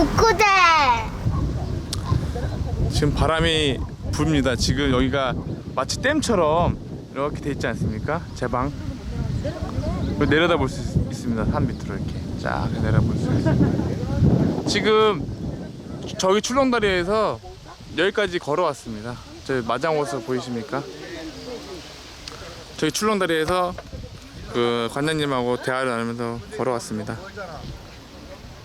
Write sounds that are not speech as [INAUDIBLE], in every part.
북구대. 지금 바람이 붑니다. 지금 여기가 마치 댐처럼 이렇게 돼 있지 않습니까? 제 방. 내려다 볼 수 있습니다. 산 밑으로 이렇게 쫙 내려볼 수 있습니다. 지금 저기 출렁다리에서 여기까지 걸어왔습니다. 저 마장호수 보이십니까? 저기 출렁다리에서 그 관장님하고 대화를 나누면서 걸어왔습니다.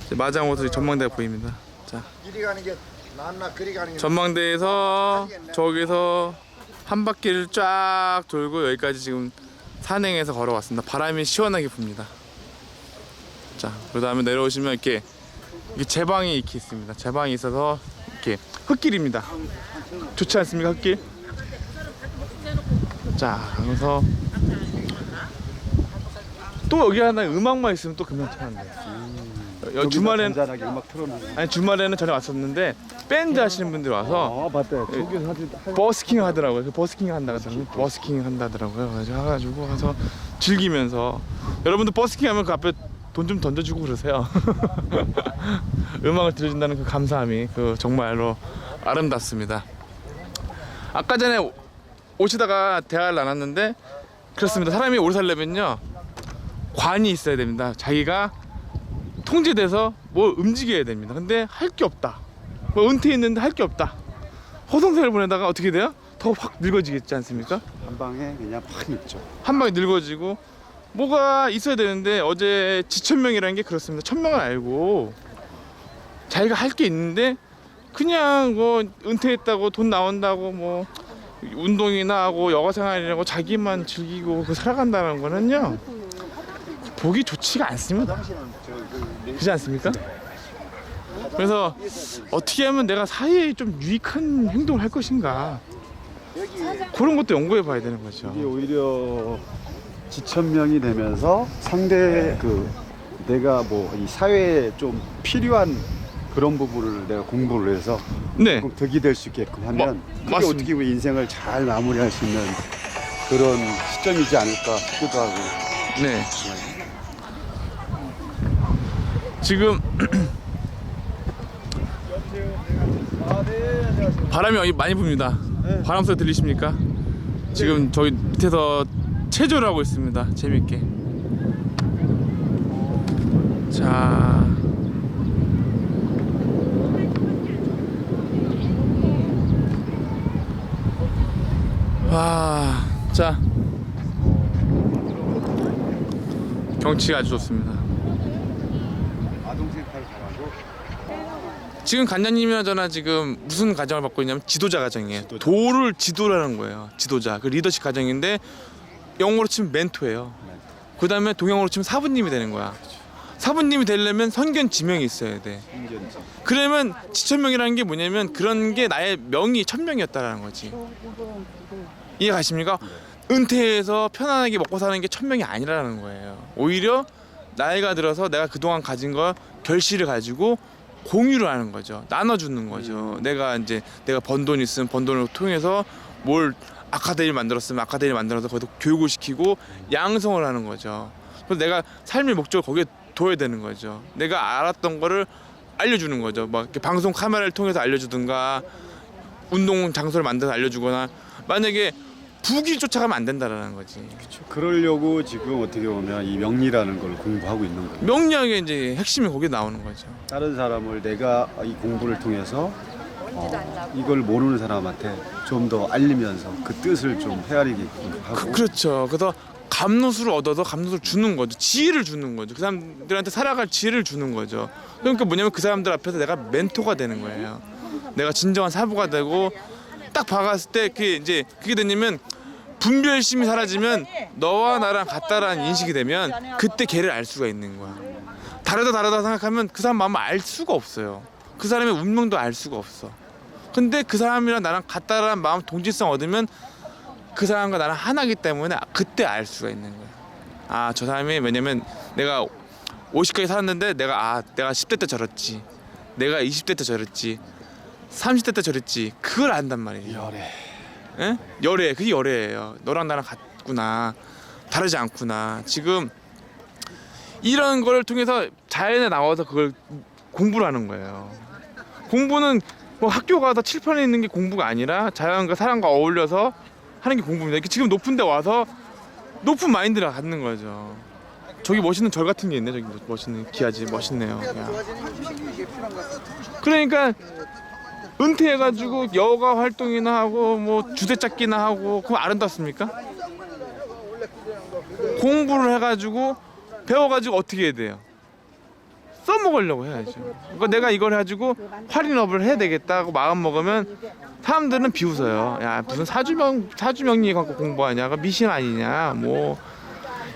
이제 마장 호수 전망대가 보입니다. 자. 이리 가는 게 낫나 그리 가는 게 전망대에서 저기서 한 바퀴를 쫙 돌고 여기까지 지금 산행해서 걸어왔습니다. 바람이 시원하게 붑니다. 자, 그 다음에 내려오시면 이렇게 이게 제방이 이렇게 있습니다. 제방이 있어서 이렇게 흙길입니다. 좋지 않습니까, 흙길? 자, 그래서 또 여기 하나 음악만 있으면 또 금방 편한데. 여- 주말엔 잔잔하게 음악 틀어놓는 아니 주말에는 전에 왔었는데 밴드 하시는 분들이 와서 아 맞다 저기 사진 버스킹 하더라고요. 그 버스킹 한다 하더라고요. 버스킹 한다더라고요. 그래서 가가지고 가서 즐기면서 여러분도 버스킹 하면 그 앞에 돈 좀 던져주고 그러세요. [LAUGHS] 음악을 들려준다는 그 감사함이 그 정말로 아름답습니다. 아까 전에 오- 오시다가 대화를 나눴는데 그렇습니다. 사람이 오래 살려면요 관이 있어야 됩니다. 자기가 통제돼서 뭘 움직여야 됩니다. 근데 할 게 없다. 뭐 은퇴했는데 할 게 없다. 허송세를 보내다가 어떻게 돼요? 더 확 늙어지겠지 않습니까? 한 방에 그냥 팍 있죠 한 방에 늙어지고 뭐가 있어야 되는데 어제 지천명이라는 게 그렇습니다. 천명을 알고 자기가 할 게 있는데 그냥 뭐 은퇴했다고 돈 나온다고 뭐 운동이나 하고 여가 생활이라고 자기만 즐기고 그 살아간다는 거는요 보기 좋지가 않습니다. 그렇지 않습니까? 그래서 어떻게 하면 내가 사회에 좀 유익한 행동을 할 것인가 그런 것도 연구해 봐야 되는 거죠. 이게 오히려 지천명이 되면서 상대 그 내가 뭐 이 사회에 좀 필요한 그런 부분을 내가 공부를 해서 네. 꼭 덕이 될 수 있게끔 하면 그게 맞습니다. 어떻게 보면 인생을 잘 마무리할 수 있는 그런 시점이지 않을까 싶기도 하고 네. 지금 바람이 많이 붑니다. 바람 소리 들리십니까? 지금 저기 밑에서 체조를 하고 있습니다. 재밌게. 자. 와, 자. 경치가 아주 좋습니다. 아동센터를 가라고 지금 관장님이나 저나 지금 무슨 과정을 받고 있냐면 지도자 과정이에요. 도를 지도라는 거예요. 지도자. 그 리더십 과정인데 영어로 치면 멘토예요. 그 다음에 동영어로 치면 사부님이 되는 거야. 사부님이 되려면 선견 지명이 있어야 돼. 인견지 그러면 지천명이라는 게 뭐냐면 그런 게 나의 명이 천명이었다라는 거지. 이해 가십니까? 은퇴해서 편안하게 먹고 사는 게 천명이 아니라는 거예요. 오히려 나이가 들어서 내가 그동안 가진 걸 결실을 가지고 공유를 하는 거죠. 나눠주는 거죠. 내가 이제 내가 번 돈 있으면 번 돈을 통해서 뭘 아카데미를 만들었으면 아카데미를 만들어서 거기서 교육을 시키고 양성을 하는 거죠. 그래서 내가 삶의 목적을 거기에 둬야 되는 거죠. 내가 알았던 거를 알려주는 거죠. 막 이렇게 방송 카메라를 통해서 알려주든가 운동 장소를 만들어서 알려주거나 만약에 부길 쫓아가면 안 된다라는 거지. 그러려고 지금 어떻게 보면 이 명리라는 걸 공부하고 있는 거예요. 명리학의 이제 핵심이 거기에 나오는 거죠. 다른 사람을 내가 이 공부를 통해서 어, 이걸 모르는 사람한테 좀 더 알리면서 그 뜻을 좀 헤아리게끔 하고 그, 그렇죠. 그래서 감노수를 얻어서 감노수를 주는 거죠. 지혜를 주는 거죠. 그 사람들한테 살아갈 지혜를 주는 거죠. 그러니까 뭐냐면 그 사람들 앞에서 내가 멘토가 되는 거예요. 내가 진정한 사부가 되고 딱 박았을 때 그게 이제 그게 되냐면 분별심이 사라지면 너와 나랑 같다라는 인식이 되면 그때 걔를 알 수가 있는 거야. 다르다 다르다 생각하면 그 사람 마음을 알 수가 없어요. 그 사람의 운명도 알 수가 없어. 근데 그 사람이랑 나랑 같다라는 마음 동질성 얻으면 그 사람과 나랑 하나기 때문에 그때 알 수가 있는 거야. 아, 저 사람이 왜냐면 내가 50까지 살았는데 내가 아, 내가 10대 때 저랬지. 내가 20대 때 저랬지. 30대 때 저랬지. 그걸 안단 말이에요. 열애 예? 열애. 그게 열애예요. 너랑 나랑 같구나. 다르지 않구나. 지금 이런 걸 통해서 자연에 나와서 그걸 공부를 하는 거예요. 공부는 뭐 학교 가서 칠판에 있는 게 공부가 아니라 자연과 사람과 어울려서 하는 게 공부입니다. 이렇게 지금 높은 데 와서 높은 마인드를 갖는 거죠. 저기 멋있는 절 같은 게 있네. 저기 멋있는 기아지 멋있네요. 야. 그러니까 은퇴해가지고 여가 활동이나 하고 뭐 주제 찾기나 하고 그럼 아름답습니까? 공부를 해가지고 배워가지고 어떻게 해야 돼요? 써먹으려고 해야죠. 그러니까 내가 이걸 해가지고 할인업을 해야 되겠다고 마음 먹으면 사람들은 비웃어요. 야 무슨 사주명 사주명리 갖고 공부하냐? 그 미신 아니냐? 뭐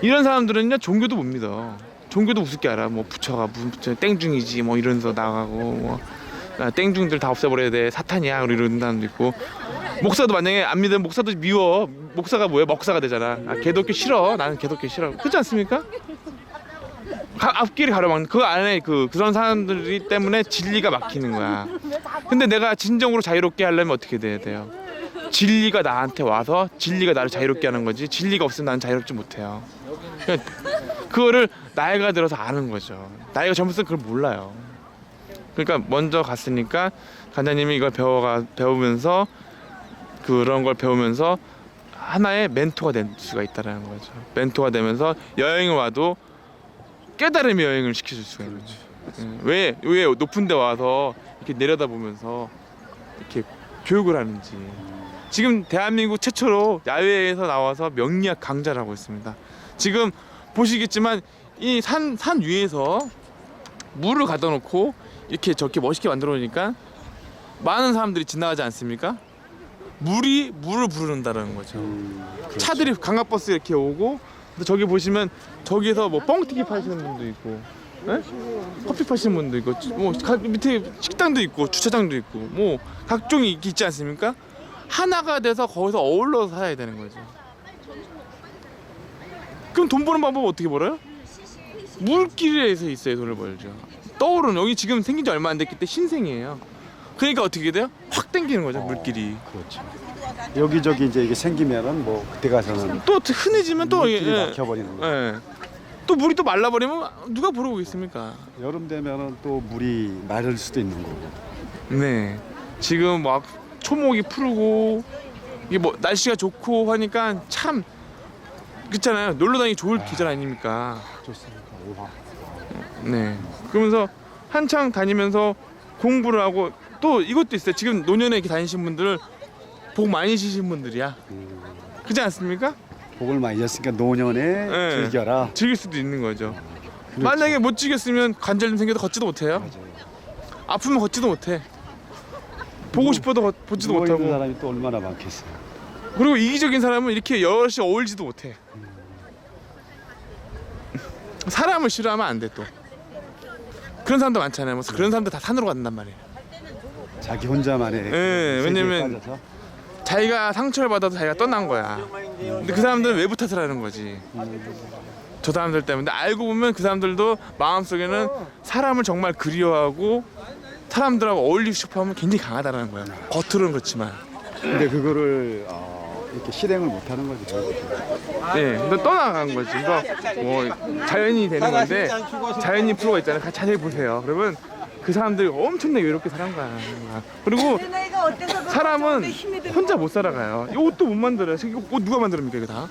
이런 사람들은요 종교도 못 믿어. 종교도 우습게 알아. 뭐 부처가 무슨 부처 땡중이지 뭐 이러면서 나가고 뭐 아, 땡중들 다 없애버려야 돼. 사탄이야. 이런 사람도 있고. 목사도 만약에 안 믿으면 목사도 미워. 목사가 뭐야 먹사가 되잖아. 아, 개독교 싫어. 나는 개독교 싫어. 그렇지 않습니까? 가, 앞길을 가로막는 그 안에 그 그런 사람들이 때문에 진리가 막히는 거야. 근데 내가 진정으로 자유롭게 하려면 어떻게 돼야 돼요? 진리가 나한테 와서 진리가 나를 자유롭게 하는 거지. 진리가 없으면 나는 자유롭지 못해요. 그러니까 그거를 나이가 들어서 아는 거죠. 나이가 젊었을 때 그걸 몰라요 그러니까 먼저 갔으니까 간장님이 이걸 배워가 배우면서 그런 걸 배우면서 하나의 멘토가 될 수가 있다라는 거죠. 멘토가 되면서 여행을 와도 깨달음의 여행을 시켜줄 수가 있는 거죠. 왜왜 왜 높은 데 와서 이렇게 내려다보면서 이렇게 교육을 하는지 지금 대한민국 최초로 야외에서 나와서 명리학 강좌를 하고 있습니다. 지금 보시겠지만 이 산 산 위에서 물을 갖다 놓고 이렇게 저렇게 멋있게 만들어 놓으니까 많은 사람들이 지나가지 않습니까? 물이 물을 부른다는 거죠. 음, 그렇죠. 차들이 관광버스 이렇게 오고 근데 저기 보시면 저기서 뭐 뻥튀기 파시는 분도 있고 예? 커피 파시는 분도 있고 뭐 가- 밑에 식당도 있고 주차장도 있고 뭐 각종이 있- 있지 않습니까? 하나가 돼서 거기서 어울러서 살아야 되는 거죠. 그럼 돈 버는 방법 은 어떻게 벌어요? 물길에서 있어야 돈을 벌죠. 떠오르는 여기 지금 생긴 지 얼마 안 됐기 때문에 신생이에요. 그러니까 어떻게 돼요? 확 땡기는 거죠 물길이. 그렇죠. 여기저기 이제 이게 생기면은 뭐 그때 가서는 또 흔해지면 또 물길이 예, 막혀버리는 거예요. 예. 또 물이 또 말라버리면 누가 보러고 있습니까? 여름 되면은 또 물이 마를 수도 있는 거고. 네. 지금 막 초목이 푸르고 이게 뭐 날씨가 좋고 하니까 참 그렇잖아요. 놀러 다니기 좋을 계절 아닙니까? 좋습니다. 우와. 네. 그러면서 한창 다니면서 공부를 하고 또 이것도 있어요. 지금 노년에 이렇게 다니신 분들 복 많이 주신 분들이야. 음, 그렇지 않습니까? 복을 많이 줬으니까 노년에 네. 즐겨라. 즐길 수도 있는 거죠. 그렇죠. 만약에 못 즐겼으면 관절 좀 생겨도 걷지도 못해요. 아프면 걷지도 못해. 보고 싶어도 걷- 보지도 누워 있는 못하고. 사람이 또 얼마나 많겠어요. 그리고 이기적인 사람은 이렇게 여럿이 어울지도 못해. 사람을 싫어하면 안 돼 또. 그런 사람도 많잖아요. 뭐 그런 사람들 다 산으로 간단 말이에요. 자기 혼자만의 그 세계에 왜냐면 빠져서 자기가 상처를 받아도 자기가 떠난 거야. 근데 그 사람들은 외부 탓을 하는 거지. 저 사람들 때문에 근데 알고 보면 그 사람들도 마음속에는 사람을 정말 그리워하고 사람들하고 어울리고 싶어 하면 굉장히 강하다는 거야. 겉으로는 그렇지만. 근데 그거를 어, 이렇게 실행을 못하는 거지. 네, 근데 떠나간 거지. 그래서 뭐 자연이 되는 건데 자연인 프로가 있잖아요. 같이 자세히 보세요. 그러면 그 사람들이 엄청나게 외롭게 사는 거야. 그리고 사람은 혼자 못 살아가요. 이 옷도 못 만들어요. 이거 옷 누가 만듭니까 이거 다?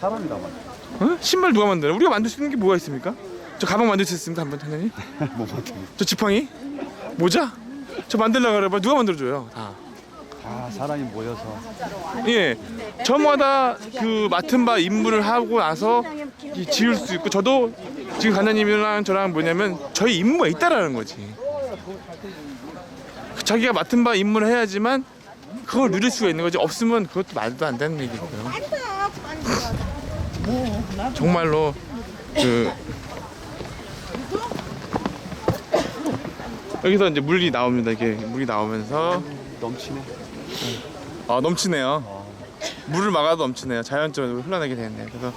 사람이 남아. 어? 신발 누가 만들어요? 우리가 만들 수 있는 게 뭐가 있습니까? 저 가방 만들 수 있습니까 한번 thanh 못 만드는. 저 지팡이? 모자? 저 만들려고 그래봐 누가 만들어줘요 다. 다 사람이 모여서 예, 저마다 그 맡은 바 임무를 하고 나서 이 지을 수 있고 저도 지금 간장님이랑 저랑 뭐냐면 저희 임무가 있다라는 거지. 자기가 맡은 바 임무를 해야지만 그걸 누릴 수가 있는 거지. 없으면 그것도 말도 안 되는 얘기고요. 정말로 그 여기서 이제 물이 나옵니다. 이게 물이 나오면서 넘치네. 아 넘치네요. 물을 막아도 넘치네요. 자연적으로 흘러나게 되네요. 그래서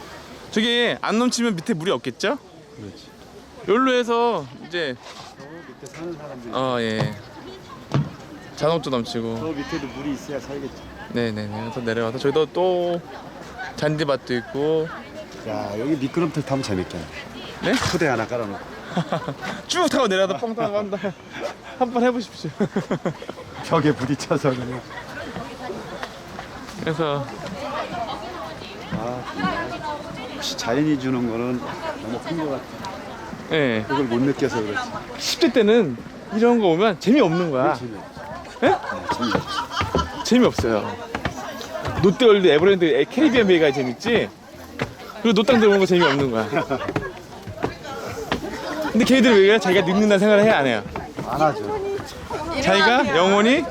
저게 안 넘치면 밑에 물이 없겠죠? 그렇지. 여기로 해서 이제 저 밑에 사는 사람들이 어 예. 자동도 넘치고 저 밑에도 물이 있어야 살겠지. 네네네. 그래서 내려가서 저기도 또 잔디밭도 있고 야 여기 미끄럼틀 타면 재밌겠네. 네? 푸대 하나 깔아놓고. [LAUGHS] 쭉 타고 내려다 뻥 타고 한다. 한번 해보십시오. 벽에 부딪혀서 그냥. 그래서 혹시 자연이 주는 거는 너무 큰 것 같아. 예. 그걸 못 느껴서 그렇지. 10대 때는 이런 거 오면 재미없는 거야. 예? 네. 재미없어요. 롯데월드, 에버랜드, 캐리비안 베이가 재밌지. 그리고 노땅 들어오는 거 재미없는 거야. 근데 걔들 왜 그래? 자기가 늙는다는 생각을 해야 안 해요. 안 하죠. 자기가 영원히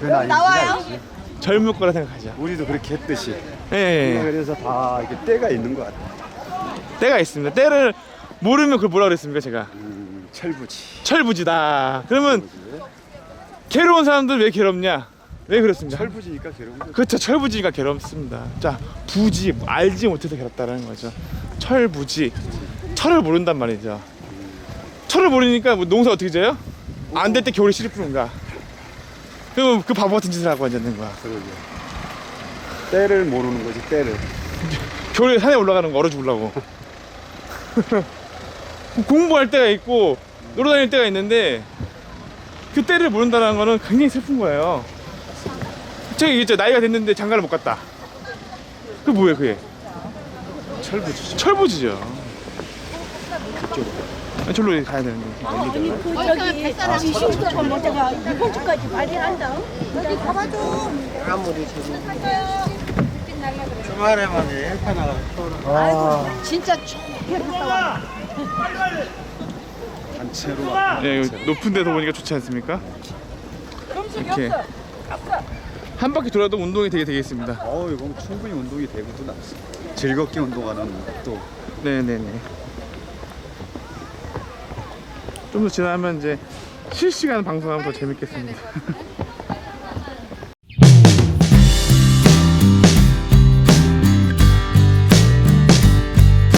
그 있지. 젊을 거라 생각하죠. 우리도 그렇게 했듯이. 예, 예, 예. 그래서 다 이게 때가 있는 것 같아. 때가 있습니다. 때를 모르면 그걸 뭐라 그랬습니까, 제가? 음, 철부지. 철부지다. 그러면 괴로운 사람들 왜 괴롭냐? 왜 그렇습니까? 철부지니까 괴로운 거지. 그렇죠. 철부지가 괴롭습니다. 자, 부지 알지 못해서 괴롭다라는 거죠. 철부지. 철을 모른단 말이죠. 철을 모르니까 뭐 농사 어떻게 져요? 안 될 때 겨울에 씨를 뿌는가? 그럼 그 바보 같은 짓을 하고 앉는 거야. 그러게. 때를 모르는 거지 때를. [LAUGHS] 겨울에 산에 올라가는 거 얼어 죽으려고. [LAUGHS] 공부할 때가 있고 놀러 다닐 때가 있는데 그 때를 모른다는 거는 굉장히 슬픈 거예요. 저기 있죠 나이가 됐는데 장가를 못 갔다. 그 뭐예요 그게? 철부지죠. 철부지죠. 아, 절로 가야 되는데. 아니 그 저기 지심도 모자가 이번 주까지 발휘한다. 여기 가봐줘. 주말에만 일파 나가 아이고 진짜 좋게 갔다 와. 단체로. 네, 이거 높은 데서 보니까 좋지 않습니까? 이렇게 한 바퀴 돌아도 운동이 되게 되겠습니다. 어, 이건 충분히 운동이 되고도 낫어. 즐겁게 운동하는 또 네네네. 좀 더 지나면 이제 실시간 방송하면 더 재밌겠습니다.